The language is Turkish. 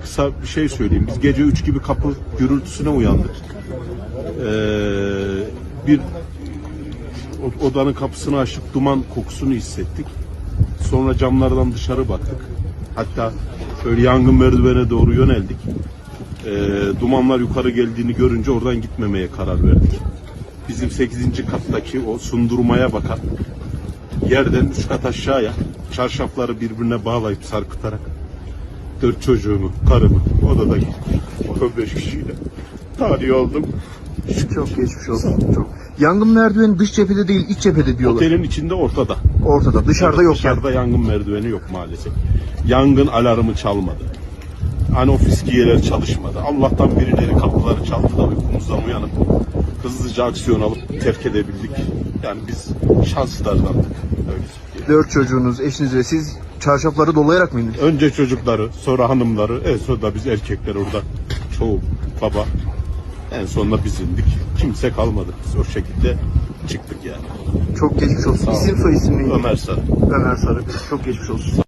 Kısa bir şey söyleyeyim. Biz gece 3 gibi kapı gürültüsüne uyandık. Ee, bir odanın kapısını açtık, duman kokusunu hissettik. Sonra camlardan dışarı baktık. Hatta böyle yangın merdivene doğru yöneldik. Ee, dumanlar yukarı geldiğini görünce oradan gitmemeye karar verdik. Bizim 8. kattaki o sundurmaya bakan yerden 3 kat aşağıya çarşafları birbirine bağlayıp sarkıtarak dört çocuğumu, karımı odadaki 15 kişiyle tahliye oldum. Çok geçmiş olsun. Çok. Yangın merdiveni dış cephede değil iç cephede diyorlar. Otelin içinde ortada. Ortada. Dışarıda yok yani. Dışarıda yangın merdiveni yok maalesef. Yangın alarmı çalmadı. Hani o fiskiyeler çalışmadı. Allah'tan birileri kapıları çaldı da uykumuzdan uyanıp hızlıca aksiyon alıp terk edebildik. Yani biz şanslılardandık. Öyle. Dört çocuğunuz, eşiniz ve siz çarşafları dolayarak mı indiniz? Önce çocukları, sonra hanımları, en sonunda biz erkekler orada. Çoğu baba. En sonunda biz indik. Kimse kalmadı. Biz o şekilde çıktık yani. Çok geçmiş olsun. İsim soy isim neydi? Ömer Sarı. Ömer Sarı. Çok geçmiş olsun.